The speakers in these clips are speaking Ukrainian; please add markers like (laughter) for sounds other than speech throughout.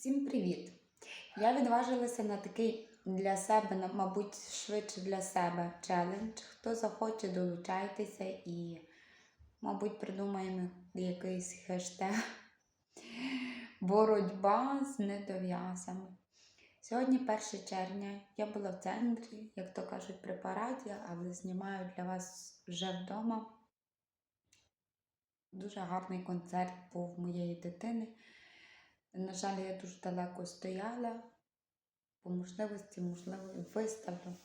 Всім привіт! Я відважилася на такий для себе, мабуть, швидше для себе челендж. Хто захоче, долучайтеся і, мабуть, придумаємо якийсь хештег. Боротьба з недов'язами. Сьогодні 1 червня. Я була в центрі, як то кажуть, при параді, але знімаю для вас вже вдома. Дуже гарний концерт був моєї дитини. На жаль, я дуже далеко стояла. По можливості, можливо, виставлю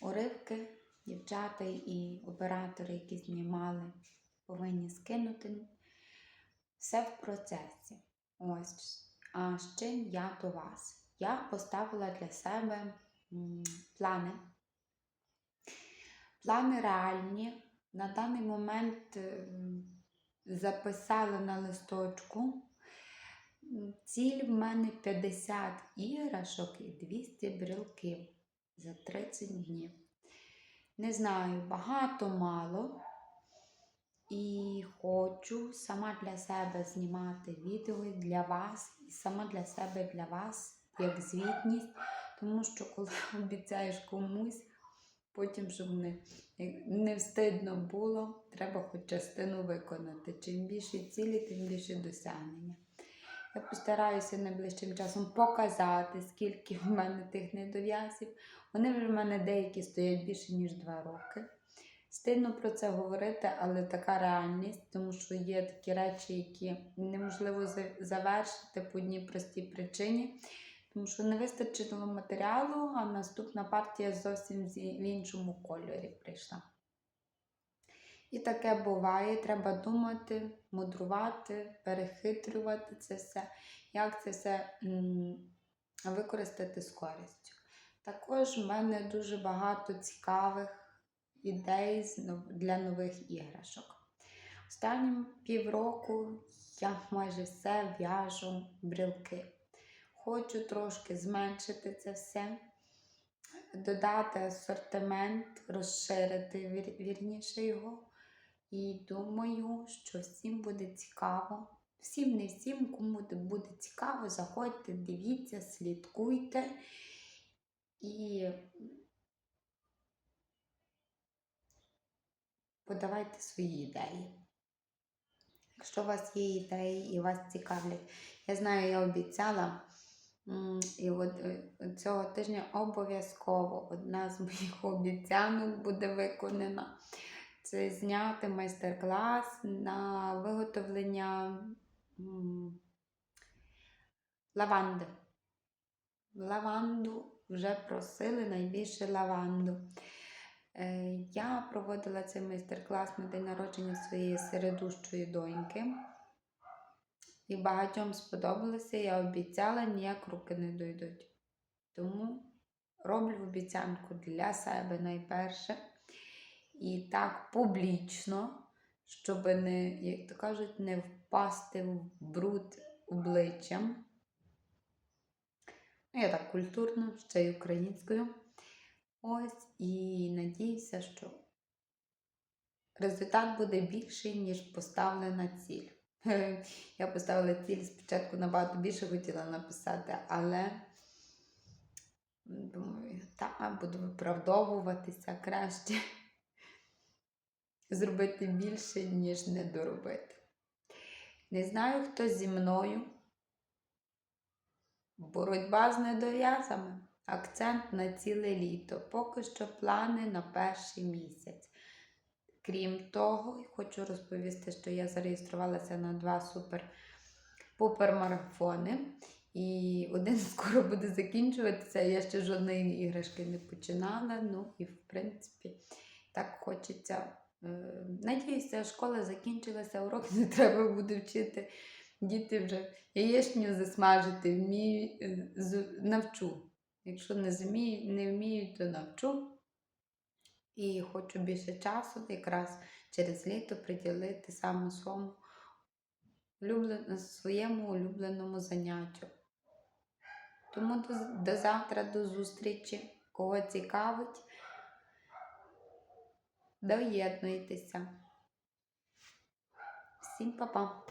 уривки. Дівчата і оператори, які знімали, повинні скинути. Все в процесі. Ось. А з чим я до вас? Я поставила для себе плани. Плани реальні. На даний момент записала на листочку. Ціль в мене 50 іграшок і 200 брелків за 30 днів. Не знаю, багато, мало. І хочу сама для себе знімати відео для вас, і сама для себе для вас, як звітність, тому що коли (laughs) обіцяєш комусь, потім, щоб не, не встидно було, треба хоч частину виконати. Чим більше цілі, тим більше досягнення. Я постараюся найближчим часом показати, скільки в мене тих недов'язів. Вони вже в мене деякі стоять більше, ніж 2 роки. Стидно про це говорити, але така реальність, тому що є такі речі, які неможливо завершити по одній простій причині, тому що не вистачило матеріалу, а наступна партія зовсім в іншому кольорі прийшла. І таке буває, треба думати, мудрувати, перехитрювати це все, як це все використати з користю. Також в мене дуже багато цікавих ідей для нових іграшок. Останнім півроку я майже все в'яжу брілки. Хочу трошки зменшити це все, додати асортимент, розширити вірніше його. І думаю, що всім буде цікаво. Всім, не всім, кому буде цікаво, заходьте, дивіться, слідкуйте. І подавайте свої ідеї. Якщо у вас є ідеї і вас цікавлять, я знаю, я обіцяла, і от е, цього тижня обов'язково одна з моїх обіцянок буде виконана. Це зняти майстер-клас на виготовлення лаванди. Лаванду вже просили найбільше лаванду. Е, Я проводила цей майстер-клас на день народження своєї середущої доньки. І багатьом сподобалося, я обіцяла, ніяк руки не дойдуть. Тому роблю обіцянку для себе найперше. І так публічно, щоб не, як то кажуть, не впасти в бруд обличчям. Ну, я так культурно, ще й українською. Ось і надіюся, що результат буде більший, ніж поставлена ціль. (laughs) Я поставила ціль спочатку набагато більше хотіла написати, але думаю, так, буду виправдовуватися краще. Зробити більше, ніж не доробити. Не знаю, хто зі мною. Боротьба з недов'язами. Акцент на ціле літо. Поки що плани на перший місяць. Крім того, хочу розповісти, що я зареєструвалася на два супер пупер-марафони. І один (laughs) скоро буде закінчуватися. Я ще жодної іграшки не починала. Ну і, в принципі, так хочеться. Е, Надіюся, школа закінчилася, урок (laughs) не треба буде вчити. Діти вже яєчню засмажити, вмію, е, навчу. Якщо не, змію, не вмію, то навчу. І хочу більше часу якраз через літо приділити саме своєму, своєму улюбленому заняттю. Тому до, до завтра, до зустрічі. Кого цікавить, доєднуйтеся. Всім па-па!